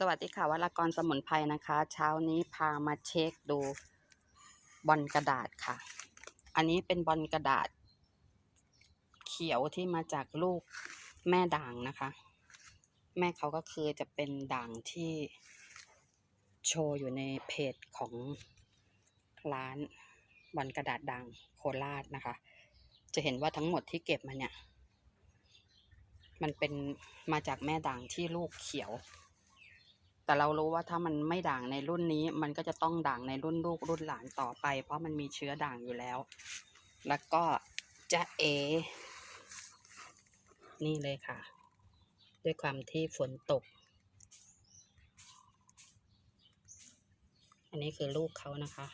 สวัสดีค่ะวรากรสมุนไพรนะคะ เช้านี้พามาเช็คดูบอลกระดาษค่ะ อันนี้เป็นบอลกระดาษ เขียวที่มาจากลูกแม่ด่างนะคะ แม่เขาก็คือจะเป็นด่างที่โชว์อยู่ในเพจของร้านบอลกระดาษด่างโคราชนะคะ จะเห็นว่าทั้งหมดที่เก็บมาเนี่ย มันเป็นมาจากแม่ด่างที่ลูกเขียว แต่เรารู้ว่าถ้ามันไม่ด่างในรุ่นนี้ มันก็จะต้องด่างในรุ่นลูกรุ่นหลานต่อไป เพราะมันมีเชื้อด่างอยู่แล้ว แล้วก็จะเอ นี่เลยค่ะ ด้วยความที่ฝนตก อันนี้คือลูกเขานะคะ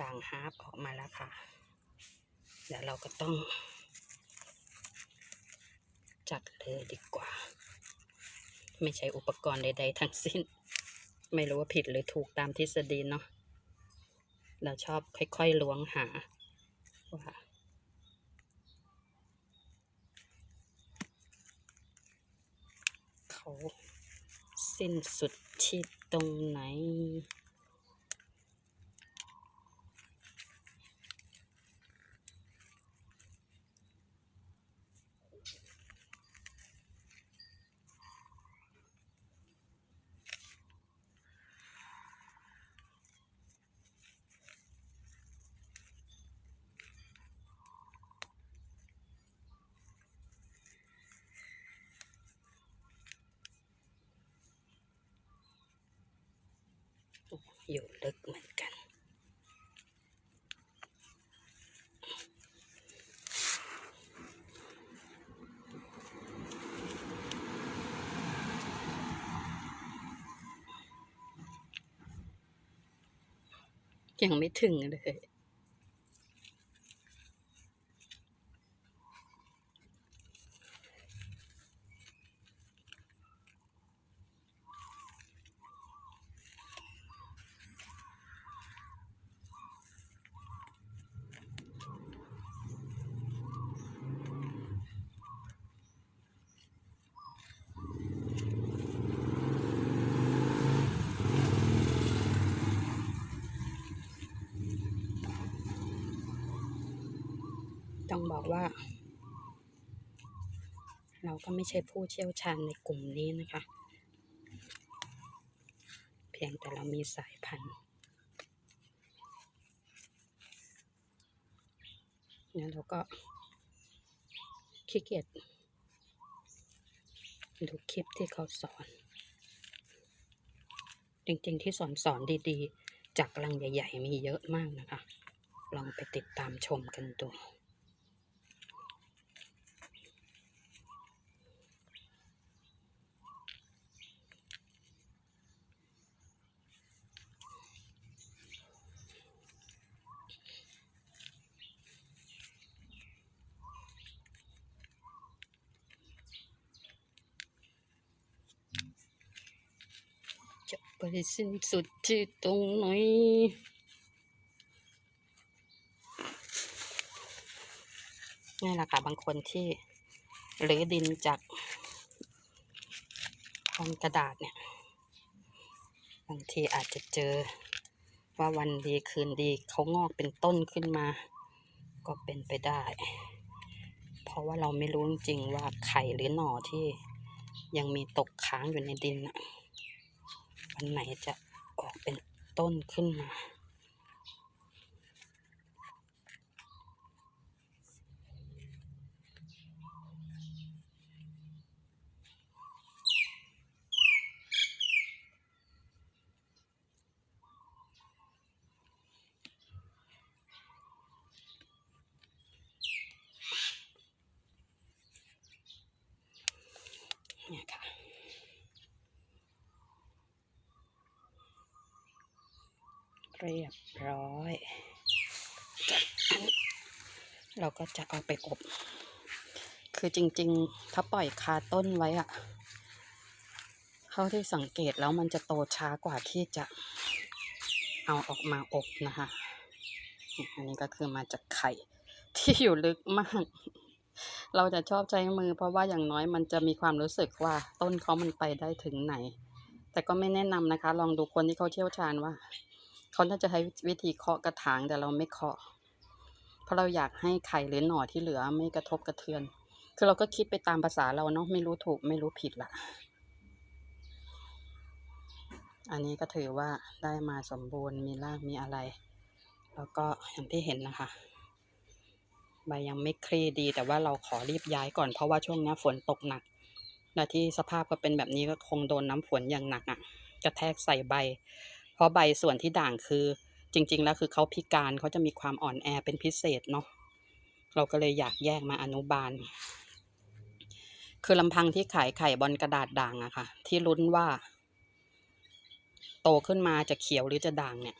ด่างฮาร์ปออกมาแล้วค่ะ เดี๋ยวเราก็ต้องจัดเลยดีกว่า ไม่ใช้อุปกรณ์ใด ๆ ทั้งสิ้น ไม่รู้ว่าผิดหรือถูกตามทฤษฎีเนาะเราชอบค่อยๆล้วงหาว่าเขาสิ้นสุดที่ตรงไหน อยู่ลึกเหมือนกัน ยังไม่ถึงเลย ต้องบอกว่า เราก็ไม่ใช่ผู้เชี่ยวชาญในกลุ่มนี้นะคะ เพียงแต่เรามีสายพันธุ์เนี่ยเราก็ขี้เกียจดูคลิปที่เขาสอน จริงๆที่สอนสอนดีๆ จากลังใหญ่ ๆ มีเยอะมากนะคะ ลองไปติดตามชมกันดู จะ ไปสิ้นสุดที่ตรงไหนนี่แหละค่ะบางคนที่หรือดินจากกองกระดาษเนี่ย บางทีอาจจะเจอว่าวันดีคืนดีเขางอกเป็นต้นขึ้นมา ก็เป็นไปได้ เพราะว่าเราไม่รู้จริงว่าไข่หรือหน่อที่ยังมีตกค้างอยู่ในดินน่ะ นไหนจะออกเป็นต้นขึ้นมา เนี่ยค่ะ เรียบร้อย เราก็จะเอาไปอบ คือจริง ๆ ถ้าปล่อยคาต้นไว้อะเท่าที่สังเกตแล้วมันจะโตช้ากว่าที่จะเอาออกมาอบนะคะอันนี้ก็คือมาจากไข่ที่อยู่ลึกมาก เราจะชอบใช้มือเพราะว่าอย่างน้อยมันจะมีความรู้สึกว่าต้นเขามันไปได้ถึงไหน แต่ก็ไม่แนะนำนะคะ ลองดูคนที่เขาเชี่ยวชาญว่า เขาน่าจะใช้วิธีเคาะกระถางแต่เราไม่เคาะ เพราะเราอยากให้ไข่หรือหน่อที่เหลือไม่กระทบกระเทือน คือเราก็คิดไปตามภาษาเราเนาะไม่รู้ถูกไม่รู้ผิดละอันนี้ก็ถือว่าได้มาสมบูรณ์มีรากมีอะไร แล้วก็อย่างที่เห็นนะคะใบยังไม่คลี่ดี แต่ว่าเราขอรีบย้ายก่อนเพราะว่าช่วงนี้ฝนตกหนักและที่สภาพก็เป็นแบบนี้ก็คงโดนน้ำฝนอย่างหนักอะ่ะกระแทกใส่ใบ เพราะใบส่วนที่ด่างคือจริง ๆ แล้วคือเขาพิการเขาจะมีความอ่อนแอเป็นพิเศษเนาะเราก็เลยอยากแยกมาอนุบาล คือลำพังที่ขายไข่บนกระดาษด่างอะค่ะ ที่ลุ้นว่า โตขึ้นมาจะเขียวหรือจะด่างเนี่ย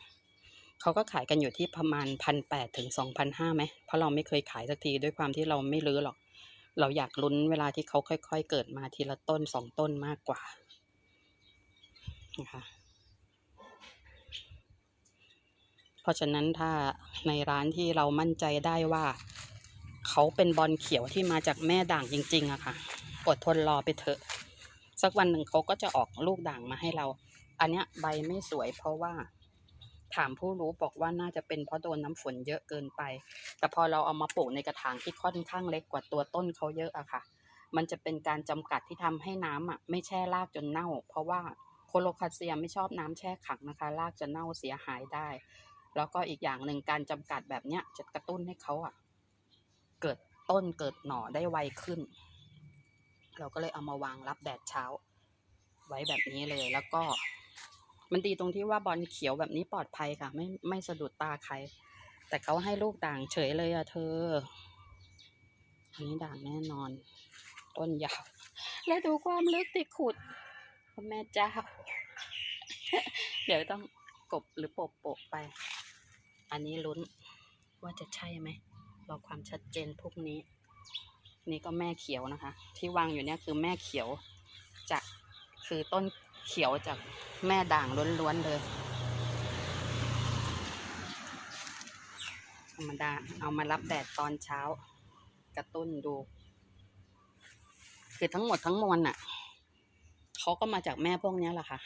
เขาก็ขายกันอยู่ที่ประมาณพันแปดถึงสองพันห้าไหมเพราะเราไม่เคยขายสักทีด้วยความที่เราไม่รื้อหรอก เราอยากลุ้นเวลาที่เขาค่อย ๆ เกิดมาทีละต้นสองต้นมากกว่านะคะ เพราะฉะนั้นถ้าในร้านที่เรามั่นใจได้ว่า เขาเป็นบอลเขียวที่มาจากแม่ด่างจริง ๆอะค่ะ อดทนรอไปเถอะ สักวันหนึ่งเขาก็จะออกลูกด่างมาให้เรา อันเนี้ยใบไม่สวยเพราะว่า ถามผู้รู้บอกว่าน่าจะเป็นเพราะโดนน้ำฝนเยอะเกินไป แต่พอเราเอามาปลูกในกระถางที่ค่อนข้างเล็กกว่าตัวต้นเขาเยอะอะค่ะ มันจะเป็นการจำกัดที่ทำให้น้ำอะไม่แช่รากจนเน่า เพราะว่าโคโลคาเซียไม่ชอบน้ำแช่ขังนะคะ รากจะเน่าเสียหายได้ แล้วก็อีกอย่างหนึ่งการจำกัดแบบเนี้ยจะกระตุ้นให้เขาอะเกิดต้นเกิดหน่อได้ไวขึ้น เราก็เลยเอามาวางรับแดดเช้า ไว้แบบนี้เลยแล้วก็ มันดีตรงที่ว่าบอลเขียวแบบนี้ปลอดภัยค่ะ ไม่ไม่สะดุดตาใคร แต่เขาให้ลูกด่างเฉยเลยอะเธอ อันนี้ด่างแน่นอน ต้นยาว แล้วดูความลึกที่ขุดพ่อแม่เจ้า เดี๋ยวต้องกบหรือปะโปะไป อันนี้ลุ้นว่าจะใช่ไหมรอความชัดเจนพวกนี้ นี่ก็แม่เขียวนะคะ ที่วางอยู่เนี่ยคือแม่เขียวจากคือต้นเขียวจากแม่ด่างล้วนๆเลยธรรมดาเอามารับแดดตอนเช้า กระตุ้นดู คือทั้งหมดทั้งมวลน่ะเขาก็มาจากแม่พวกนี้แหละค่ะ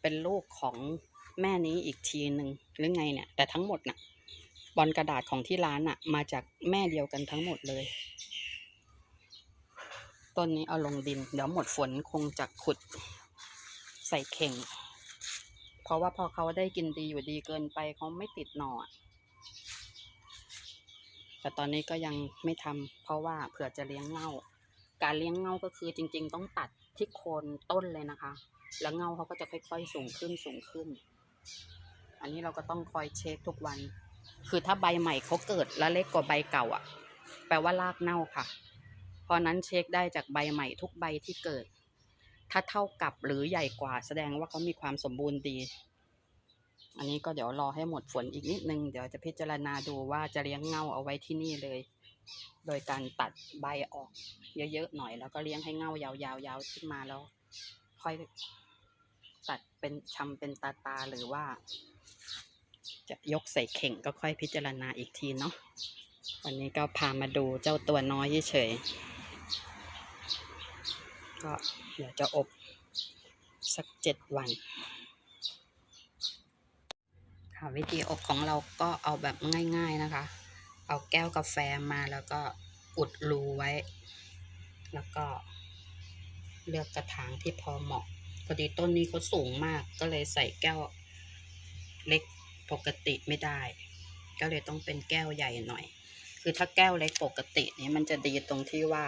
เป็นลูกของ แม่นี้อีกทีหนึ่งหรือไงเนี่ย แต่ทั้งหมดน่ะ บอลกระดาษของที่ร้านน่ะ มาจากแม่เดียวกันทั้งหมดเลยต้นนี้เอาลงดิน เดี๋ยวหมดฝนคงจะขุดใส่เข่ง เพราะว่าพอเขาได้กินดีอยู่ดีเกินไปเขาไม่ติดหน่อแต่ตอนนี้ก็ยังไม่ทำเพราะว่าเผื่อจะเลี้ยงเง่า การเลี้ยงเง่าก็คือจริง ๆ ต้องตัดที่โคนต้นเลยนะคะ แล้วเง่าเขาก็จะค่อยๆสูงขึ้นสูงขึ้น อันนี้เราก็ต้องคอยเช็คทุกวัน คือถ้าใบใหม่เขาเกิดแล้วเล็กกว่าใบเก่าอะ แปลว่ารากเน่าค่ะ เพราะนั้นเช็คได้จากใบใหม่ทุกใบที่เกิด ถ้าเท่ากับหรือใหญ่กว่าแสดงว่าเขามีความสมบูรณ์ดี อันนี้ก็เดี๋ยวรอให้หมดฝนอีกนิดนึง เดี๋ยวจะพิจารณาดูว่าจะเลี้ยงเง่าเอาไว้ที่นี่เลย โดยการตัดใบออกเยอะๆหน่อย แล้วก็เลี้ยงให้เง่ายาวๆๆขึ้นมาแล้ว ค่อย ตัดเป็นชำเป็นตาตาหรือว่า จะยกใส่เข่งก็ค่อยพิจารณาอีกทีเนาะวันนี้ก็พามาดูเจ้าตัวน้อยเฉยก็เดี๋ยวจะอบสักเจ็ดวันค่ะวิธีอบของเราก็เอาแบบง่ายๆนะคะ เอาแก้วกาแฟมาแล้วก็อุดรูไว้ แล้วก็เลือกกระถางที่พอเหมาะ พอดีต้นนี้เขาสูงมาก ก็เลยใส่แก้วเล็กปกติไม่ได้ ก็เลยต้องเป็นแก้วใหญ่หน่อย คือถ้าแก้วเล็กปกตินี่มันจะดีตรงที่ว่า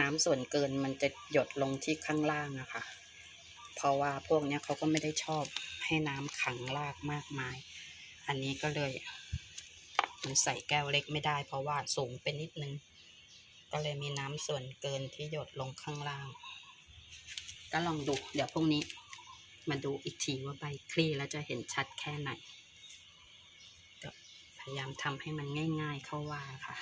น้ำส่วนเกินมันจะหยดลงที่ข้างล่างอะค่ะ เพราะว่าพวกเนี้ยเขาก็ไม่ได้ชอบให้น้ำขังรากมากมาย อันนี้ก็เลยมันใส่แก้วเล็กไม่ได้ เพราะว่าสูงไปนิดนึง ก็เลยมีน้ำส่วนเกินที่หยดลงข้างล่าง ก็ลองดู เดี๋ยวพรุ่งนี้มาดูอีกทีว่าใบคลี่แล้วจะเห็นชัดแค่ไหนพยายามทำให้มันง่าย ๆเข้าว่าค่ะ